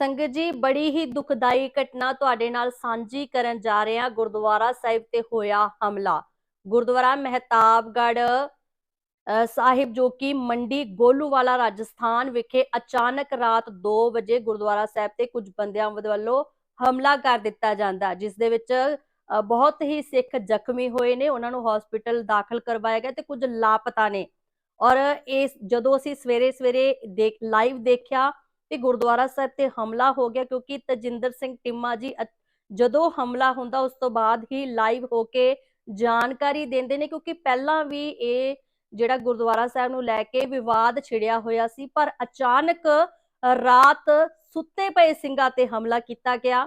ਸੰਗਤ ਜੀ ਬੜੀ ਹੀ ਦੁਖਦਾਈ ਘਟਨਾ ਤੁਹਾਡੇ ਨਾਲ ਸਾਂਝੀ ਕਰਨ ਜਾ ਰਹੇ ਹਾਂ। ਗੁਰਦੁਆਰਾ ਸਾਹਿਬ ਤੇ ਹੋਇਆ ਹਮਲਾ। ਗੁਰਦੁਆਰਾ ਮਹਿਤਾਬਗੜ੍ਹ ਅ, ਸਾਹਿਬ ਜੋ ਕਿ ਮੰਡੀ ਗੋਲੂਵਾਲਾ ਰਾਜਸਥਾਨ ਵਿਖੇ ਅਚਾਨਕ ਰਾਤ 2 ਵਜੇ ਗੁਰਦੁਆਰਾ ਸਾਹਿਬ ਤੇ ਕੁਝ ਬੰਦਿਆਂ ਵੱਲੋਂ ਹਮਲਾ ਕਰ ਦਿੱਤਾ ਜਾਂਦਾ ਜਿਸ ਦੇ ਵਿੱਚ ਬਹੁਤ ਹੀ ਸਿੱਖ ਜ਼ਖਮੀ ਹੋਏ ਨੇ। ਉਹਨਾਂ ਨੂੰ ਹਸਪੀਟਲ ਦਾਖਲ ਕਰਵਾਇਆ ਗਿਆ ਤੇ ਕੁਝ ਲਾਪਤਾ ਨੇ। ਔਰ ਇਸ ਜਦੋਂ ਅਸੀਂ ਸਵੇਰੇ ਸਵੇਰੇ ਦੇਖ ਲਾਈਵ ਦੇਖਿਆ ਤੇ ਗੁਰਦੁਆਰਾ ਸਾਹਿਬ ਤੇ ਹਮਲਾ ਹੋ ਗਿਆ ਕਿਉਂਕਿ ਤਜਿੰਦਰ ਸਿੰਘ ਟਿੰਮਾ ਜੀ ਜਦੋਂ ਹਮਲਾ ਹੁੰਦਾ ਉਸ ਤੋਂ ਬਾਅਦ ਹੀ ਲਾਈਵ ਹੋ ਕੇ ਜਾਣਕਾਰੀ ਦਿੰਦੇ ਨੇ ਕਿਉਂਕਿ ਪਹਿਲਾਂ ਵੀ ਇਹ ਜਿਹੜਾ ਗੁਰਦੁਆਰਾ ਸਾਹਿਬ ਨੂੰ ਲੈ ਕੇ ਵਿਵਾਦ ਛਿੜਿਆ ਹੋਇਆ ਸੀ, ਪਰ ਅਚਾਨਕ ਰਾਤ ਸੁੱਤੇ ਪਏ ਸਿੰਘਾਂ ਤੇ ਹਮਲਾ ਕੀਤਾ ਗਿਆ।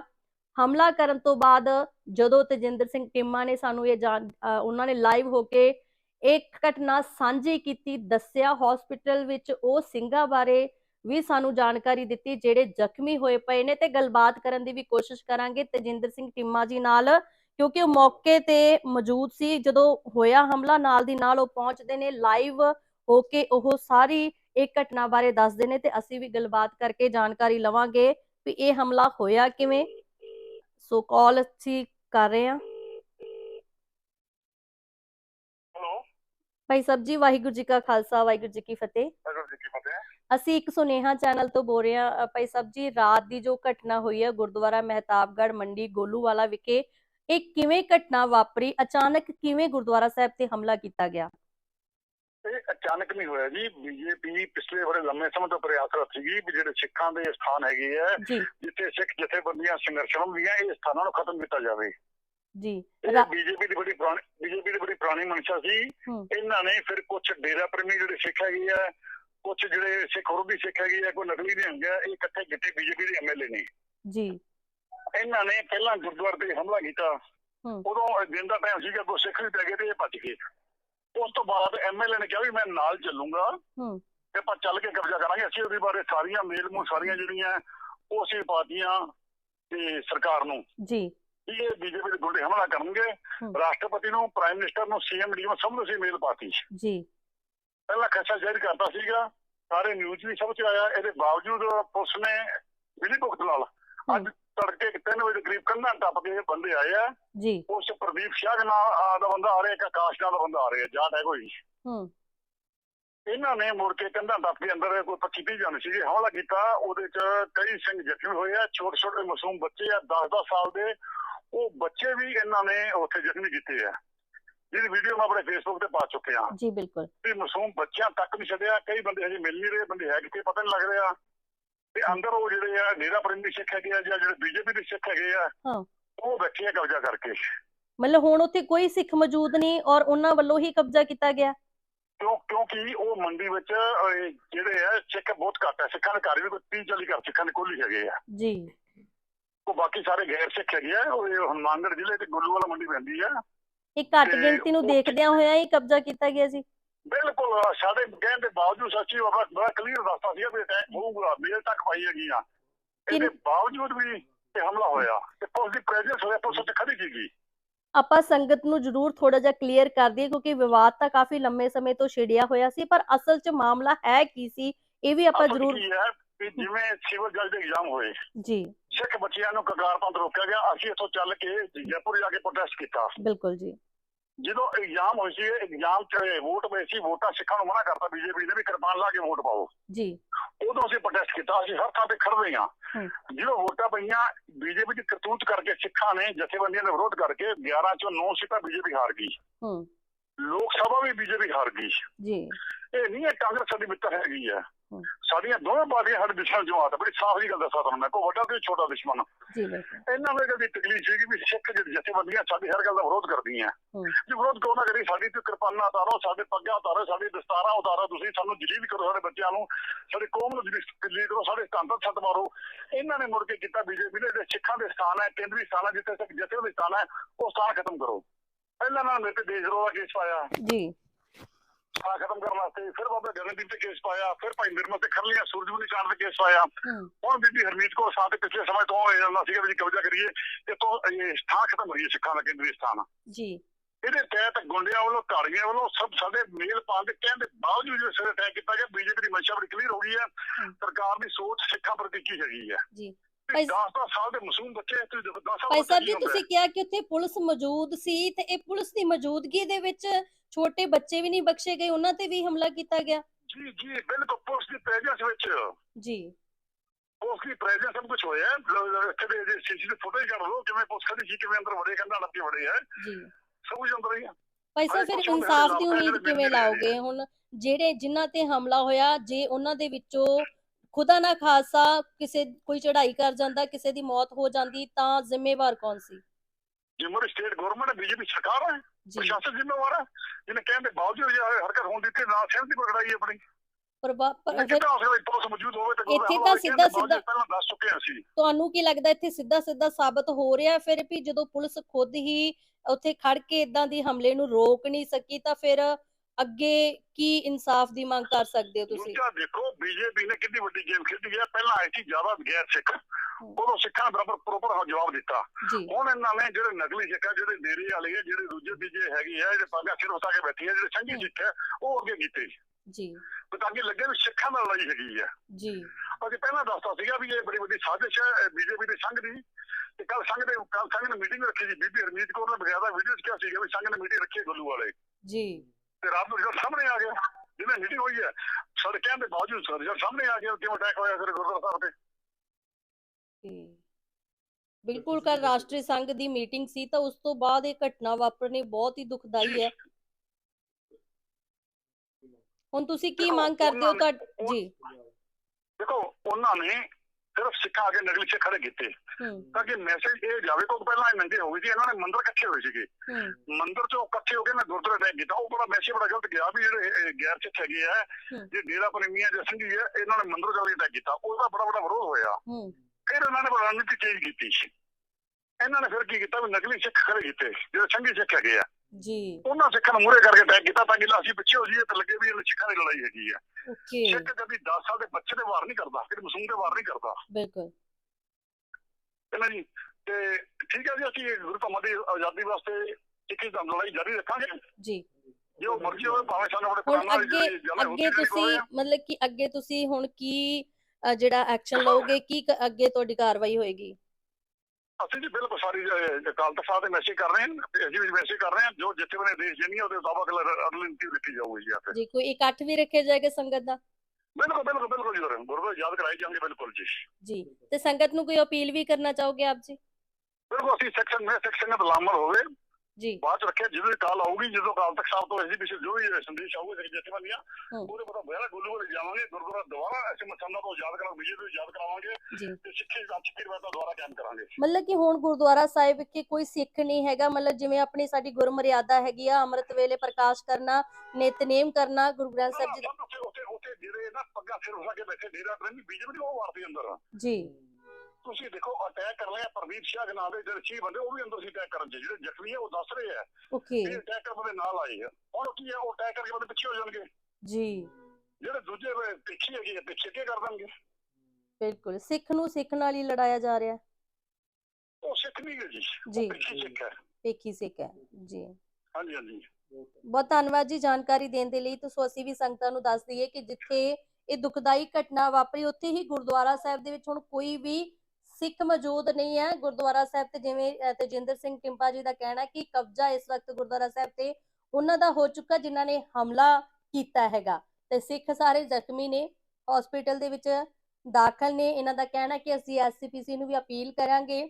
ਹਮਲਾ ਕਰਨ ਤੋਂ ਬਾਅਦ ਜਦੋਂ ਤਜਿੰਦਰ ਸਿੰਘ ਟਿੰਮਾ ਨੇ ਸਾਨੂੰ ਇਹ ਜਾਣ ਉਹਨਾਂ ਨੇ ਲਾਈਵ ਹੋ ਕੇ ਇੱਕ ਘਟਨਾ ਸਾਂਝੀ ਕੀਤੀ, ਦੱਸਿਆ ਹਸਪੀਟਲ ਵਿੱਚ ਉਹ ਸਿੰਘਾਂ ਬਾਰੇ ਵੀ ਸਾਨੂੰ ਜਾਣਕਾਰੀ ਦਿੱਤੀ ਜਿਹੜੇ ਜ਼ਖਮੀ ਹੋਏ ਪਏ ਨੇ ਤੇ ਗੱਲਬਾਤ ਕਰਨ ਦੀ ਵੀ ਕੋਸ਼ਿਸ਼ ਕਰਾਂਗੇ। ਤੇਜਿੰਦਰ ਸਿੰਘ ਟਿੰਮਾ ਜੀ ਨਾਲ ਕਿਉਂਕਿ ਉਹ ਮੌਕੇ ਤੇ ਮੌਜੂਦ ਸੀ ਜਦੋਂ ਹੋਇਆ ਹਮਲਾ ਨਾਲ ਦੀ ਨਾਲ ਉਹ ਪਹੁੰਚਦੇ ਨੇ ਲਾਈਵ ਹੋ ਕੇ ਉਹ ਸਾਰੀ ਇਹ ਘਟਨਾ ਬਾਰੇ ਦੱਸਦੇ ਨੇ ਤੇ ਅਸੀਂ ਵੀ ਗੱਲਬਾਤ ਕਰਕੇ ਜਾਣਕਾਰੀ ਲਵਾਂਗੇ ਵੀ ਇਹ ਹਮਲਾ ਹੋਇਆ ਕਿਵੇਂ। ਸੋ ਕਾਲ ਅਸੀਂ ਕਰ ਰਹੇ ਹਾਂ। ਹੈਲੋ। ਭਾਈ ਸਾਹਿਬ ਜੀ ਵਾਹਿਗੁਰੂ ਜੀ ਕਾ ਖਾਲਸਾ ਵਾਹਿਗੁਰੂ ਜੀ ਕੀ ਫਤਿਹ। ਵਾਹਿਗੁਰੂ ਜੀ ਕੀ ਫਤਿਹ। ਅਸੀਂ ਇੱਕ ਸੁਨੇਹਾ ਚੈਨਲ ਤੋਂ ਬੋਲ ਰਹੇ ਹਾਂ ਭਾਈ ਸਾਹਿਬ ਜੀ ਰਾਤ ਦੀ ਜੋ ਘਟਨਾ ਹੋਈ ਹੈ ਗੁਰਦੁਆਰਾ ਮਹਿਤਾਬਗੜ੍ਹ ਮੰਡੀ ਗੋਲੂਵਾਲਾ ਵਿਖੇ ਇਹ ਕਿਵੇਂ ਘਟਨਾ ਵਾਪਰੀ? ਅਚਾਨਕ ਕਿਵੇਂ ਗੁਰਦੁਆਰਾ ਸਾਹਿਬ ਤੇ ਹਮਲਾ ਕੀਤਾ ਗਿਆ? ਇਹ ਅਚਾਨਕ ਨਹੀਂ ਹੋਇਆ ਜੀ। ਬੀਜੇਪੀ ਪਿਛਲੇ ਬੜੇ ਲੰਮੇ ਸਮੇਂ ਤੋਂ ਪ੍ਰਯਾਸਰਤ ਸੀਗੀ ਵੀ ਜਿਹੜੇ ਸਿੱਖਾਂ ਦੇ ਸਥਾਨ ਹੈਗੇ ਆ ਜਿੱਥੇ ਸਿੱਖ ਜਥੇਬੰਦੀਆਂ ਸੰਘਰਸ਼ ਹੁੰਦੀਆਂ ਇਹ ਸਥਾਨਾਂ ਨੂੰ ਖਤਮ ਕੀਤਾ ਜਾਵੇ। ਜੀ। ਬੀਜੇਪੀ ਦੀ ਬੜੀ ਪੁਰਾਣੀ ਬੀਜੇਪੀ ਦੀ ਬੜੀ ਪੁਰਾਣੀ ਮਨਸ਼ਾ ਸੀ। ਇਹਨਾਂ ਨੇ ਫਿਰ ਕੁਝ ਡੇਰਾ ਪ੍ਰੇਮੀ ਜਿਹੜੇ ਸਿੱਖ ਹੈਗੇ ਆ ਕੁਝ ਜਿਹੜੇ ਸਿੱਖ ਵਿਰੋਧੀ ਸਿੱਖ ਹੈਗੇ ਆ ਕੋਈ ਨਕਲੀ ਨਹੀਂ ਆ ਇਹ ਇਕੱਠੇ ਕੀਤੇ ਬੀਜੇਪੀ ਦੇ ਐਮਐਲਏ ਨੇ। ਜੀ। ਇਹਨਾਂ ਨੇ ਪਹਿਲਾਂ ਗੁਰਦੁਆਰੇ ਤੇ ਹਮਲਾ ਕੀਤਾ। ਉਦੋਂ ਦਿਨ ਦਾ ਟਾਈਮ ਸੀਗਾ ਕੋਈ ਸਿੱਖ ਵੀ ਪੈ ਗਏ ਤੇ ਇਹ ਭੱਜ ਗਏ। ਉਸ ਤੋਂ ਬਾਅਦ ਐਮਐਲਏ ਨੇ ਕਿਹਾ ਵੀ ਮੈਂ ਨਾਲ ਚੱਲੂੰਗਾ। ਹੂੰ। ਤੇ ਆਪਾਂ ਚੱਲ ਕੇ ਕਬਜ਼ਾ ਕਰਾਂਗੇ। ਅਸੀਂ ਉਹਦੇ ਬਾਰੇ ਸਾਰੀਆਂ ਮੇਲ ਮੂ ਸਾਰੀਆਂ ਜਿਹੜੀਆਂ ਉਹ ਅਸੀਂ ਪਾਤੀਆਂ ਤੇ ਸਰਕਾਰ ਨੂੰ। ਜੀ। ਵੀ ਇਹ ਬੀਜੇਪੀ ਦੇ ਗੁੰਡੇ ਹਮਲਾ ਕਰਨਗੇ। ਰਾਸ਼ਟਰਪਤੀ ਨੂੰ ਪ੍ਰਾਈਮ ਮਿਨਿਸਟਰ ਨੂੰ ਸੀਐਮ ਡੀ ਨੂੰ ਸਭ ਨੂੰ ਅਸੀਂ ਮੇਲ ਪਾਤੀ। ਜੀ। ਪਹਿਲਾਂ ਖੱਸਾ ਜਾਰੀ ਕਰਤਾ ਸੀਗਾ ਸਾਰੇ ਨਿਊਜ਼ ਵੀ ਸਭ ਚ ਆਇਆ ਇਹਦੇ ਬਾਵਜੂਦ ਪੁਲਿਸ ਨੇ ਮਿਲੀ ਭੁਗਤ ਨਾਲ ਅੱਜ ਤੜਕੇ 3 ਵਜੇ ਕਰੀਬ ਕੰਧਾਂ ਟੱਪ ਕੇ ਬੰਦੇ ਆਏ ਆ ਜੀ। ਉਸ ਪ੍ਰਦੀਪ ਸ਼ਾਹ ਦੇ ਨਾਂ ਆ ਦਾ ਬੰਦਾ ਆ ਰਿਹਾ ਇੱਕ ਆਕਾਸ਼ ਨਾਂ ਦਾ ਬੰਦਾ ਆ ਰਿਹਾ ਜਾਟ ਹੈ ਕੋਈ। ਹੂੰ। ਇਹਨਾਂ ਨੇ ਮੁੜ ਕੇ ਕੰਧਾਂ ਟੱਪ ਕੇ ਅੰਦਰ ਕੋਈ 25 30 ਜਣ ਸੀਗੇ ਹਮਲਾ ਕੀਤਾ। ਉਹਦੇ 'ਚ ਕਈ ਸਿੰਘ ਜ਼ਖਮੀ ਹੋਏ ਆ ਛੋਟੇ ਛੋਟੇ ਮਾਸੂਮ ਬੱਚੇ ਆ 10-10 ਸਾਲ ਦੇ। ਉਹ ਬੱਚੇ ਵੀ ਇਹਨਾਂ ਨੇ ਉੱਥੇ ਜ਼ਖਮੀ ਕੀਤੇ ਆ। ਜਿਹਦੀ ਵੀਡੀਓ ਮੈਂ ਆਪਣੇ ਫੇਸਬੁੱਕ ਤੇ ਪਾ ਚੁੱਕਿਆ। ਜੀ ਬਿਲਕੁਲ। ਵੀ ਮਾਸੂਮ ਬੱਚਿਆਂ ਤੱਕ ਨਹੀਂ ਛੱਡਿਆ ਕਈ ਬੰਦੇ ਹਜੇ ਮਿਲ ਨਹੀਂ ਰਹੇ ਬੰਦੇ ਹੈ ਕਿਤੇ ਪਤਾ ਨਹੀਂ ਲੱਗ ਰਿਹਾ। ਤੇ ਅੰਦਰ ਉਹ ਜਿਹੜੇ ਆ ਡੇਰਾ ਪ੍ਰੇਮੀ ਸਿੱਖ ਹੈਗੇ ਆ ਜਾਂ ਜਿਹੜੇ ਬੀਜੇਪੀ ਦੇ ਸਿੱਖ ਹੈਗੇ ਆ ਹਾਂ। ਉਹ ਬੈਠੇ ਆ ਕਬਜ਼ਾ ਕਰਕੇ। ਮਤਲਬ ਹੁਣ ਉੱਥੇ ਕੋਈ ਸਿੱਖ ਮੌਜੂਦ ਨਹੀਂ ਔਰ ਉਹਨਾਂ ਵੱਲੋਂ ਹੀ ਕਬਜ਼ਾ ਕੀਤਾ ਗਿਆ। ਕਿਉਂ ਕਿਉਂਕਿ ਉਹ ਮੰਡੀ ਵਿੱਚ ਜਿਹੜੇ ਆ ਸਿੱਖ ਬਹੁਤ ਘੱਟ ਹੈ ਸਿੱਖਾਂ ਦੇ ਘਰ ਵੀ ਕੋਈ 30 40 ਘਰ ਸਿੱਖਾਂ ਦੇ ਕੋਲ ਹੀ ਹੈਗੇ ਆ। ਜੀ। ਉਹ ਬਾਕੀ ਸਾਰੇ ਗੈਰ ਸਿੱਖ ਹੈਗੇ ਆ ਉਹ ਇਹ ਹਨੂੰਮਾਨਗੜ੍ਹ ਜ਼ਿਲ੍ਹੇ ਤੇ ਗੁੱਲੂਵਾਲਾ ਮੰਡੀ ਪੈਂਦੀ ਆ। ਇਹ ਘੱਟ ਗਿਣਤੀ ਨੂੰ ਦੇਖਦਿਆਂ ਹੋਇਆ ਹੀ ਕਬਜ਼ਾ ਕੀਤਾ ਗਿਆ ਜੀ ਬਿਲਕੁਲ ਸਾਡੇ ਕਹਿਣ ਦੇ ਬਾਵਜੂਦ ਸੱਚੀ ਬਾਬਾ ਬੜਾ ਕਲੀਅਰ ਦੱਸਦਾ ਸੀ ਵੀ ਅਟੈਕ ਹੋਊਗਾ ਮੇਲ ਤੱਕ ਪਾਈ ਹੈਗੀ ਆ ਇਹਦੇ ਬਾਵਜੂਦ ਵੀ ਇਹ ਹਮਲਾ ਹੋਇਆ ਤੇ ਪੁਲਿਸ ਦੀ ਪ੍ਰੈਜ਼ੈਂਸ ਹੋਇਆ ਪੁਲਿਸ ਉੱਥੇ ਖੜੀ ਸੀਗੀ ਆਪਾਂ ਸੰਗਤ ਨੂੰ ਜ਼ਰੂਰ ਥੋੜਾ ਜਿਹਾ ਕਲੀਅਰ ਕਰ ਦਈਏ ਕਿਉਂਕਿ ਵਿਵਾਦ ਤਾਂ ਕਾਫੀ ਲੰਮੇ ਸਮੇਂ ਤੋਂ ਛਿੜਿਆ ਹੋਇਆ ਸੀ ਪਰ ਅਸਲ 'ਚ ਮਾਮਲਾ ਹੈ ਕੀ ਸੀ ਇਹ ਵੀ ਆਪਾਂ ਜ਼ਰੂਰ ਕੀ ਜਿਵੇਂ ਸਿਵਲ ਜੱਜ ਦੇ ਐਗਜ਼ਾਮ ਹੋਏ ਜੀ। ਸਿੱਖ ਬੱਚਿਆਂ ਨੂੰ ਕਗਾਰਪੰਥ ਰੋਕਿਆ ਗਿਆ ਅਸੀਂ ਇੱਥੋਂ ਚੱਲ ਕੇ ਜੈਪੁਰ ਜਾ ਕੇ ਪ੍ਰੋਟੈਸਟ ਕੀਤਾ। ਬਿਲਕੁਲ ਜੀ। ਜਦੋਂ ਐਗਜ਼ਾਮ ਹੋਈ ਸੀ ਐਗਜ਼ਾਮ ਚ ਵੋਟ ਪਈ ਸੀ ਵੋਟਾਂ ਸਿੱਖਾਂ ਨੂੰ ਮਨਾ ਕਰਤਾ ਬੀਜੇਪੀ ਨੇ ਵੀ ਕਿਰਪਾਨ ਲਾ ਕੇ ਵੋਟ ਪਾਓ। ਜੀ। ਉਦੋਂ ਅਸੀਂ ਪ੍ਰੋਟੈਸਟ ਕੀਤਾ ਅਸੀਂ ਹਰ ਥਾਂ ਤੇ ਖੜਦੇ ਹੂੰ। ਜਦੋਂ ਵੋਟਾਂ ਪਈਆਂ ਬੀਜੇਪੀ ਦੀ ਕਰਤੂਤ ਕਰਕੇ ਸਿੱਖਾਂ ਨੇ ਜਥੇਬੰਦੀਆਂ ਦਾ ਵਿਰੋਧ ਕਰਕੇ 11 ਚੋਂ 9 ਸੀਟਾਂ ਬੀਜੇਪੀ ਹਾਰ ਗਈ। ਹੂੰ। ਲੋਕ ਸਭਾ ਵੀ ਬੀਜੇਪੀ ਹਾਰ ਗਈ ਜੀ। ਇਹ ਨਹੀਂ ਹੈ ਕਾਂਗਰਸ ਸਾਡੀ ਮਿੱਤਰ ਹੈਗੀ ਹੈ। ਸਾਡੀਆਂ ਦੋਵੇਂ ਪਾਰਟੀਆਂ ਸਾਡੇ ਦੁਸ਼ਮਣ ਜਮਾਤ ਬੜੀ ਸਾਫ਼ ਜੀ ਗੱਲ ਦੱਸਾਂ ਤੁਹਾਨੂੰ ਮੈਂ ਕੋਈ ਵੱਡਾ ਤੇ ਛੋਟਾ ਦੁਸ਼ਮਣ। ਜੀ ਇਹਨਾਂ ਨੂੰ ਕਦੀ ਤਕਲੀਫ ਸੀਗੀ ਵੀ ਸਿੱਖ ਜਿਹੜੀ ਜਥੇਬੰਦੀਆਂ ਸਾਡੀ ਹਰ ਗੱਲ ਦਾ ਵਿਰੋਧ ਕਰਦੀਆਂ। ਜੇ ਵਿਰੋਧ ਕਿਉਂ ਨਾ ਕਰੀ ਸਾਡੀ ਤੇ ਕਿਰਪਾਨਾਂ ਉਤਾਰੋ ਸਾਡੇ ਪੱਗਾਂ ਉਤਾਰੋ ਸਾਡੀ ਦਸਤਾਰਾਂ ਉਤਾਰੋ ਤੁਸੀਂ ਸਾਨੂੰ ਜਲੀਲ ਕਰੋ ਸਾਡੇ ਬੱਚਿਆਂ ਨੂੰ ਸਾਡੇ ਕੌਮ ਨੂੰ ਜਲੀਲ ਕਰੋ ਸਾਡੇ ਧੰਨ ਛੱਤ ਮਾਰੋ। ਇਹਨਾਂ ਨੇ ਮੁੜ ਕੇ ਕੀਤਾ ਬੀਜੇਪੀ ਨੇ ਜਿਹੜੇ ਸਿੱਖਾਂ ਦੇ ਸਥਾਨ ਹੈ ਕੇਂਦਰੀ ਸਥਾਨ ਹੈ ਜਿੱਥੇ ਸਿੱਖ ਜਥੇ ਦੇ ਸਥਾਨ ਹੈ ਉਹ ਸਥਾਨ ਖਤਮ ਕਰੋ। ਪਹਿਲਾਂ ਨਾਲ ਮੇਰੇ ਤੇ ਦੇਸ਼ ਵਿਰੋਧ ਦਾ ਕੇਸ ਪਾਇਆ। ਜੀ। ਆ ਖਤਮ ਕਰਨ ਵਾਸਤੇ ਫਿਰ ਬਾਬਾ ਗਗਨਦੀਪ ਤੇ ਕੇਸ ਪਾਇਆ ਫਿਰ ਭਾਈ ਨਿਰਮਲ ਤੇ ਖਰਲੀਆਂ ਸੂਰਜਮੁਨੀ ਕਾਂਡ ਤੇ ਕੇਸ ਪਾਇਆ। ਹੁਣ ਬੀਬੀ ਹਰਮੀਤ ਸਾਹਿਬ ਤੇ ਪਿਛਲੇ ਸਮੇਂ ਤੋਂ ਇਹ ਜਾਂਦਾ ਸੀਗਾ ਵੀ ਕਬਜ਼ਾ ਕਰੀਏ ਤੇ ਤੋਂ ਇਹ ਸਥਾਨ ਖਤਮ ਹੋਈ ਸਿੱਖਾਂ ਦਾ ਕੇਂਦਰੀ ਸਥਾਨ। ਜੀ। ਇਹਦੇ ਤਹਿਤ ਗੁੰਡਿਆਂ ਵੱਲੋਂ ਧਾੜੀਆਂ ਵੱਲੋਂ ਸਭ ਸਾਡੇ ਮੇਲ ਪਾਉਣ ਦੇ ਕਹਿਣ ਦੇ ਬਾਵਜੂਦ ਜੋ ਸਿਰੇ ਤੈਅ ਕੀਤਾ ਗਿਆ ਬੀਜੇਪੀ ਦੀ ਮਨਸ਼ਾ ਬੜੀ ਕਲੀਅਰ ਹੋ ਗਈ ਹੈ। ਸਰਕਾਰ ਦੀ ਸੋਚ ਸਿੱਖਾਂ ਪ੍ਰਤੀ ਕੀ ਹੈਗੀ ਹੈ? ਜੀ। ਤੇ ਭਾਈ- 10 ਸਾਲ ਦੇ ਮਾਸੂਮ ਬੱਚੇ ਤੁਸੀਂ ਦੇਖੋ 10 ਸਾਲ ਭਾਈ ਸਾਹਿਬ ਜੀ? ਤੁਸੀਂ ਕਿਹਾ ਕਿ ਉੱਥੇ ਪੁਲਿਸ ਮੌਜੂਦ ਸੀ ਤੇ ਇਹ ਪੁਲਿਸ ਦੀ ਮੌਜੂਦਗੀ ਦੇ ਵਿੱਚ ਛੋਟੇ ਬੱਚੇ ਵੀ ਨਹੀਂ ਬਖਸ਼ੇ ਗਏ ਉਹਨਾਂ ਤੇ ਵੀ ਹਮਲਾ ਕੀਤਾ ਗਿਆ? ਜੀ ਜੀ ਬਿਲਕੁਲ ਪੁਲਿਸ ਦੀ ਪ੍ਰੈਜ਼ੈਂਸ ਵਿੱਚ। ਜੀ। ਪੁਲਿਸ ਦੀ ਪ੍ਰੈਜ਼ੈਂਸ ਸਭ ਕੁਝ ਹੋਇਆ ਹੈ। ਲ- ਲ- ਕਦੇ ਜੇ ਸੀਸੀਟੀਵੀ ਫੁਟੇਜ ਕਰ ਲਓ ਕਿਵੇਂ ਪੁਲਿਸ ਖੜੀ ਸੀ ਕਿਵੇਂ ਅੰਦਰ ਵੜੇ ਕਹਿੰਦਾ ਲੱਗੇ ਵੜੇ ਹੈ। ਜੀ। ਸਭ ਕੁਝ ਅੰਦਰ ਹੀ ਹੈ ਭਾਈ ਸਾਹਿਬ ਫਿਰ ਇਨਸਾਫ ਦੀ ਉਮੀਦ ਕਿਵੇਂ ਲਾਓਗੇ? ਹੁਣ ਜਿਹੜੇ ਜਿਨ੍ਹਾਂ ਤੇ ਹਮਲਾ ਹੋਇਆ ਜੇ ਉਹਨਾਂ ਦੇ ਵਿੱਚੋਂ ਖੁਦਾ ਨਾ ਖਾਸਾ ਕਿਸੇ ਕੋਈ ਚੜ੍ਹਾਈ ਕਰ ਜਾਂਦਾ ਕਿਸੇ ਦੀ ਮੌਤ ਹੋ ਜਾਂਦੀ ਤਾਂ ਜ਼ਿੰਮੇਵਾਰ ਕੌਣ ਸੀ? ਜਿਮਰ ਸਟੇਟ ਗਵਰਨਮੈਂਟ ਹੈ ਬੀਜੇਪੀ ਸਰਕਾਰ ਹੈ ਪ੍ਰਸ਼ਾਸਨ ਜ਼ਿੰਮੇਵਾਰ ਹੈ। ਜਿਹਨੇ ਕਹਿਣ ਦੇ ਬਾਵਜੂਦ ਇਹ ਹਰਕਤ ਹੋਣ ਦਿੱਤੀ ਨਾ ਸਹਿਮਤੀ ਆਪਣੀ। ਮੌਜੂਦ ਹੋਵੇ ਤੇ ਇੱਥੇ ਤਾਂ ਸਿੱਧਾ- ਸਿੱਧਾ- ਪਹਿਲਾਂ ਦੱਸ ਚੁੱਕੇ ਹਾਂ ਅਸੀਂ। ਤੁਹਾਨੂੰ ਕੀ ਲੱਗਦਾ ਇੱਥੇ ਸਿੱਧਾ ਸਿੱਧਾ ਸਾਬਤ ਹੋ ਰਿਹਾ ਫਿਰ ਵੀ ਜਦੋਂ ਪੁਲਿਸ ਖੁਦ ਹੀ ਉੱਥੇ ਖੜ ਕੇ ਇਦਾਂ ਦੀ ਹਮਲੇ ਨੂੰ ਰੋਕ ਨਹੀਂ ਸਕੀ ਤਾਂ ਫਿਰ ਅੱਗੇ ਕੀ ਇਨਸਾਫ ਦੀ ਮੰਗ ਕਰ ਸਕਦੇ ਹੋ ਤੁਸੀਂ? ਦੂਜਾ ਦੇਖੋ ਬੀਜੇਪੀ ਨੇ ਕਿੰਨੀ ਵੱਡੀ ਗੇਮ ਖੇਡੀ ਹੈ। ਪਹਿਲਾਂ ਆਈ ਸੀ ਜ਼ਿਆਦਾ ਗੈਰ ਸਿੱਖ। ਉਦੋਂ ਸਿੱਖਾਂ ਬਰਾਬਰ ਪ੍ਰੋਪਰ ਜਵਾਬ ਦਿੱਤਾ। ਹੁਣ ਇਹਨਾਂ ਨੇ ਜਿਹੜੇ ਨਕਲੀ ਸਿੱਖ ਆ ਜਿਹੜੇ ਡੇਰੇ ਵਾਲੇ ਆ ਜਿਹੜੇ ਦੂਜੇ ਤੀਜੇ ਹੈਗੇ ਆ ਜਿਹੜੇ ਪਾਗਾ ਸਿਰ ਉਤਾ ਕੇ ਬੈਠੇ ਆ ਜਿਹੜੇ ਸੰਗੀ ਸਿੱਖ ਆ ਉਹ ਅੱਗੇ ਕੀਤੇ। ਜੀ। ਤੇ ਤਾਂ ਕਿ ਲੱਗੇ ਵੀ ਸਿੱਖਾਂ ਨਾਲ ਲੜਾਈ ਹੈਗੀ ਆ। ਜੀ। ਅਸੀਂ ਪਹਿਲਾਂ ਦੱਸਤਾ ਸੀਗਾ ਵੀ ਇਹ ਬੜੀ ਵੱਡੀ ਸਾਜ਼ਿਸ਼ ਹੈ ਬੀਜੇਪੀ ਦੇ ਸੰਘ ਦੀ। ਤੇ ਕੱਲ ਸੰਘ ਦੇ ਕੱਲ ਸੰਘ ਨੇ ਮੀਟਿੰਗ ਰੱਖੀ ਸੀ। ਬੀਬੀ ਹਰਮੀਤ ਕੌਰ ਨੇ ਬਗਿਆਦਾ ਵੀਡੀਓ 'ਚ ਕਿਹਾ ਸੀਗਾ ਵੀ ਸੰਘ ਨੇ ਮੀਟਿੰਗ ਰੱਖੀ ਗੁੱਲੂ ਵਾਲੇ। ਜੀ। ਤੇ ਰਾਤ ਨੂੰ ਰਿਜ਼ਲਟ ਸਾਹਮਣੇ ਆ ਗਿਆ। ਜਿਹਨੇ ਮੀਟਿੰਗ ਹੋਈ ਹੈ ਸਾਡੇ ਕਹਿਣ ਦੇ ਬਾਵਜੂਦ ਰਿਜ਼ਲਟ ਸਾਹਮਣੇ ਆ ਗਿਆ ਕਿਉਂ ਅਟੈਕ ਹੋਇਆ ਫਿਰ ਗੁਰਦੁਆਰਾ ਸਾਹਿਬ ਤੇ? ਬਿਲਕੁਲ ਕੱਲ ਰਾਸ਼ਟਰੀ ਸੰਘ ਦੀ ਮੀਟਿੰਗ ਸੀ ਤਾਂ ਉਸ ਤੋਂ ਬਾਅਦ ਇਹ ਘਟਨਾ ਵਾਪਰਨੀ ਬਹੁਤ ਹੀ ਦੁਖਦਾਈ ਹੈ। ਹੁਣ ਤੁਸੀਂ ਕੀ ਮੰਗ ਕਰਦੇ ਹੋ ਉਹਨਾਂ ਤੁਹਾ ਜੀ। ਦੇਖੋ ਉਹਨਾਂ ਨੇ ਸਿਰਫ ਸਿੱਖਾਂ ਅੱਗੇ ਨਕਲੀ ਸਿੱਖ ਖੜੇ ਕੀਤੇ। ਤਾਂ ਕਿ ਮੈਸੇਜ ਇਹ ਜਾਵੇ ਕੋਈ ਪਹਿਲਾਂ ਇਹ ਨੰਗੇ ਹੋ ਗਏ ਸੀ ਇਹਨਾਂ ਨੇ ਮੰਦਰ ਇਕੱਠੇ ਹੋਏ ਸੀਗੇ। ਮੰਦਰ ਚੋਂ ਇਕੱਠੇ ਹੋ ਕੇ ਨਾ ਗੁਰਦੁਆਰਾ ਅਟੈਕ ਕੀਤਾ। ਉਹ ਬੜਾ ਮੈਸੇਜ ਬੜਾ ਗਲਤ ਗਿਆ ਵੀ ਜਿਹੜੇ ਗੈਰ ਸਿੱਖ ਹੈਗੇ ਆ। ਜੇ ਡੇਰਾ ਪ੍ਰੇਮੀਆਂ ਜਾਂ ਸਿੰਘੀ ਹੈ ਇਹਨਾਂ ਨੇ ਮੰਦਰ ਕੇ ਅਟੈਕ ਕੀਤਾ। ਉਹਦਾ ਬੜਾ ਬੜਾ ਵਿਰੋਧ ਹੋਇਆ। ਫਿਰ ਉਹਨਾਂ ਨੇ ਰਣਨੀਤੀ ਚੇਂਜ ਕੀਤੀ। ਇਹਨਾਂ ਨੇ ਫਿਰ ਕੀ ਕੀਤਾ ਵੀ ਨਕਲੀ ਸਿੱਖ ਖੜੇ ਕੀਤੇ ਜਿਹੜੇ ਸੰਗੀ ਸਿੱਖ ਹੈਗੇ ਆ। ਜੀ। ਉਹਨਾਂ ਸਿੱਖਾਂ ਨੂੰ ਮੂਹਰੇ ਕਰਕੇ ਅਟੈਕ ਕੀਤਾ ਤਾਂ ਕਿ ਅਸੀਂ ਪਿੱਛੇ ਹੋ ਜਾਈਏ ਤੇ ਲੱਗੇ ਵੀ ਇਹ ਸਿੱਖਾਂ ਦੀ ਲੜਾਈ ਹੈਗੀ ਆ। ਓਕੇ। ਸਿੱਖ ਕਦੀ 10 ਸਾਲ ਦੇ ਬੱਚੇ ਦੇ ਵਾਰ ਨਹੀਂ ਕਰਦਾ ਕਿ ਮਾਸੂਮ ਦੇ ਵਾਰ ਨਹੀਂ ਕਰਦਾ। ਬਿਲਕੁਲ। ਹੈ ਨਾ ਜੀ ਤੇ ਠੀਕ ਹੈ ਜੀ ਅਸੀਂ ਗੁਰੂ ਧਾਮਾਂ ਦੀ ਆਜ਼ਾਦੀ ਵਾਸਤੇ ਸਿੱਖੀ ਦਾ ਲੜਾਈ ਜਾਰੀ ਰੱਖਾਂਗੇ। ਜੀ। ਜੋ ਮਰਜ਼ੀ ਹੋਵੇ ਭਾਵੇਂ ਸਾਨੂੰ ਆਪਣੇ ਪ੍ਰਾਣਾਂ ਅੱਗੇ ਅੱਗੇ ਤੁਸੀਂ ਮਤਲਬ ਕਿ ਅੱਗੇ ਤੁਸੀਂ ਹੁਣ ਕੀ ਜਿਹੜਾ ਐਕਸ਼ਨ ਲਓਗੇ ਕ- ਅੱਗੇ ਤੁਹਾਡੀ ਕਾਰਵਾਈ ਹੋਏਗੀ? ਅਸੀਂ ਜੀ ਬਿਲਕੁਲ ਸਾਰੀ ਅਕਾਲ ਤਖਤ ਸਾਹਿਬ ਦੇ ਮੈਸੇਜ ਕਰ ਰਹੇ ਹਾਂ ਅਸੀਂ ਵੀ ਮੈਸੇਜ ਕਰ ਰਹੇ ਹਾਂ ਜੋ ਜਿੱਥੇ ਬਨੇ ਦੇਸ਼ ਜਣੀ ਉਹਦੇ ਮੁਤਾਬਕ ਰਣਨੀਤੀ ਲਿਖੀ ਜਾਊਗੀ ਜੀ ਆਪੇ ਜੀ ਕੋਈ ਇਕੱਠ ਵੀ ਰੱਖਿਆ ਜਾਏਗਾ ਸੰਗਤ ਦਾ? ਬਿਲਕੁਲ ਬਿਲਕੁਲ ਬਿਲਕੁਲ ਜੀ ਗੁਰਦੁਆਰਾ ਯਾਦ ਕਰਾਈ ਜਾਣਗੇ ਬਿਲਕੁਲ ਜੀ। ਜੀ ਤੇ ਸੰਗਤ ਨੂੰ ਕੋਈ ਅਪੀਲ ਵੀ ਕਰਨਾ ਚਾਹੋਗੇ ਆਪ ਜੀ? ਬਿਲਕੁਲ ਅਸੀਂ ਸੈਕਸ਼ਨ ਮੈਂ ਸੈਕਸ਼ਨ ਦਾ ਲਾਮਲ ਹੋਵੇ ਜੀ। ਬਾਅਦ ਚ ਰੱਖਿਆ ਜਦੋਂ ਕਾਲ ਆਊਗੀ ਜਦੋਂ ਕਾਲ ਤਖਤ ਸਾਹਿਬ ਤੋਂ ਅਸੀਂ ਪਿਛੇ ਜੋ ਵੀ ਸੰਦੇਸ਼ ਆਊਗਾ ਸਿੱਖ ਜਥੇਬੰਦੀਆਂ ਹੂੰ। ਉਹਦੇ ਪਤਾ ਬਹਿਰਾ ਗੁੱਲੂ ਵਾਲੇ ਜਾਵਾਂਗੇ ਗੁਰਦੁਆਰਾ ਦੁਆਰਾ ਅਸੀਂ ਮਸੰਨਾ ਤੋਂ ਯਾਦ ਕਰਾਂ ਬੀਜੇਪੀ ਨੂੰ ਯਾਦ ਕਰਾਵਾਂਗੇ ਤੇ ਸਿੱਖੀ ਦਾ ਸਿੱਖੀ ਦਾ ਦੁਆਰਾ ਕਾਇਮ ਕਰਾਂਗੇ। ਮਤਲਬ ਕਿ ਹੁਣ ਗੁਰਦੁਆਰਾ ਸਾਹਿਬ ਵਿਖੇ ਕੋਈ ਸਿੱਖ ਨਹੀਂ ਹੈਗਾ ਮਤਲਬ ਜਿਵੇਂ ਆਪਣੀ ਸਾਡੀ ਗੁਰਮਰਿਆਦਾ ਹੈਗੀ ਆ ਅੰਮ੍ਰਿਤ ਵੇਲੇ ਪ੍ਰਕਾਸ਼ ਕਰਨਾ ਨਿਤਨੇਮ ਕਰਨਾ ਗੁਰੂ ਗ੍ਰੰਥ ਸਾਹਿਬ ਜੀ ਦਾ ਉੱਥੇ ਉੱਥੇ ਜਿਹੜੇ ਨਾ ਪੱਗਾਂ ਸਿਰ ਉਠਾ ਕੇ ਬੈਠੇ ਡੇਰਾ ਪ੍ਰੇਮੀ ਬੀਜੇਪੀ ਉਹ ਵਾਰਦੇ ਅੰਦਰ ਜੀ। ਤੁਸੀਂ ਦੇਖੋ ਅਟੈਕ ਕਰ ਲਿਆ ਪ੍ਰਦੀਪ ਸ਼ਾਹ ਦੇ ਨਾਂ ਦੇ ਜਿਹੜੇ ਛੇ ਬੰਦੇ ਉਹ ਵੀ ਅੰਦਰ ਸੀ ਅਟੈਕ ਕਰਨ ਚ ਜਿਹੜੇ ਜ਼ਖਮੀ ਆ ਉਹ ਦੱਸ ਰਹੇ ਆ। ਓਕੇ ਇਹ ਅਟੈਕ ਕਰਨ ਦੇ ਨਾਲ ਆਏ ਆ। ਹੁਣ ਕੀ ਆ ਉਹ ਅਟੈਕ ਕਰਕੇ ਬੰਦੇ ਪਿੱਛੇ ਹੋ ਜਾਣਗੇ। ਜੀ। ਜਿਹੜੇ ਦੂਜੇ ਵੇ ਪਿੱਛੇ ਹੈਗੇ ਪਿੱਛੇ ਕੀ ਕਰ ਦੇਣਗੇ? ਬਿਲਕੁਲ। ਸਿੱਖ ਨੂੰ ਸਿੱਖ ਨਾਲ ਹੀ ਲੜਾਇਆ ਜਾ ਰਿਹਾ। ਹੈ ਉਹ ਸਿੱਖ ਨਹੀਂ ਗੇ ਜੀ। ਜੀ। ਪਿੱਛੇ ਸਿੱਖ ਹੈ। ਪੇਖੀ ਸਿੱਖ ਹੈ। ਜੀ। ਹਾਂਜੀ ਹਾਂਜੀ। ਬਹੁਤ ਧੰਨਵਾਦ ਜੀ ਜਾਣਕਾਰੀ ਦੇਣ ਦੇ ਲਈ। ਤੋਂ ਅਸੀਂ ਵੀ ਸੰਗਤਾਂ ਨੂੰ ਦੱਸ ਦਈਏ ਕਿ ਜਿੱਥੇ ਇਹ ਦੁਖਦਾਈ ਘਟਨਾ ਵਾਪਰੀ ਉੱਥੇ ਹੀ ਗੁਰਦੁਆਰਾ ਸਾਹਿਬ ਦੇ ਵਿੱਚ ਹੁਣ ਕੋਈ ਵੀ ਸਿੱਖ ਮੌਜੂਦ ਨਹੀਂ ਹੈ ਗੁਰਦੁਆਰਾ ਸਾਹਿਬ ਤੇ ਜਿਵੇਂ ਤੇਜਿੰਦਰ ਸਿੰਘ ਟਿੰਪਾ ਜੀ ਦਾ ਕਹਿਣਾ ਕਿ ਕਬਜ਼ਾ ਇਸ ਵਕਤ ਗੁਰਦੁਆਰਾ ਸਾਹਿਬ ਤੇ ਉਹਨਾਂ ਦਾ ਹੋ ਚੁੱਕਾ ਜਿਨ੍ਹਾਂ ਨੇ ਹਮਲਾ ਕੀਤਾ ਹੈਗਾ। ਤੇ ਸਿੱਖ ਸਾਰੇ ਜ਼ਖਮੀ ਨੇ ਹਸਪੀਟਲ ਦੇ ਵਿੱਚ ਦਾਖਲ ਨੇ। ਇਹਨਾਂ ਦਾ ਕਹਿਣਾ ਕਿ ਅਸੀਂ ਐਸਸੀਪੀਸੀ ਨੂੰ ਵੀ ਅਪੀਲ ਕਰਾਂਗੇ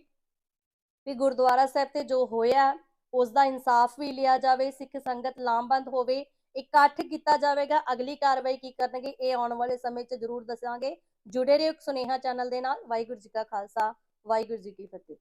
ਵੀ ਗੁਰਦੁਆਰਾ ਸਾਹਿਬ ਤੇ ਜੋ ਹੋਇਆ ਉਸ ਦਾ ਇਨਸਾਫ ਵੀ ਲਿਆ ਜਾਵੇ, ਸਿੱਖ ਸੰਗਤ ਲਾਮਬੰਦ ਹੋਵੇ, ਇਕੱਠ ਕੀਤਾ ਜਾਵੇਗਾ। ਅਗਲੀ ਕਾਰਵਾਈ ਕੀ ਕਰਨਗੇ, ਇਹ ਆਉਣ ਵਾਲੇ ਸਮੇਂ 'ਚ ਜ਼ਰੂਰ ਦੱਸਾਂਗੇ। ਜੁੜੇ ਰਹੋ ਸੁਨੇਹਾ ਚੈਨਲ ਦੇ ਨਾਲ ਵਾਹਿਗੁਰੂ ਜੀ ਕਾ ਖਾਲਸਾ ਵਾਹਿਗੁਰੂ ਜੀ ਕੀ ਫਤਿਹ।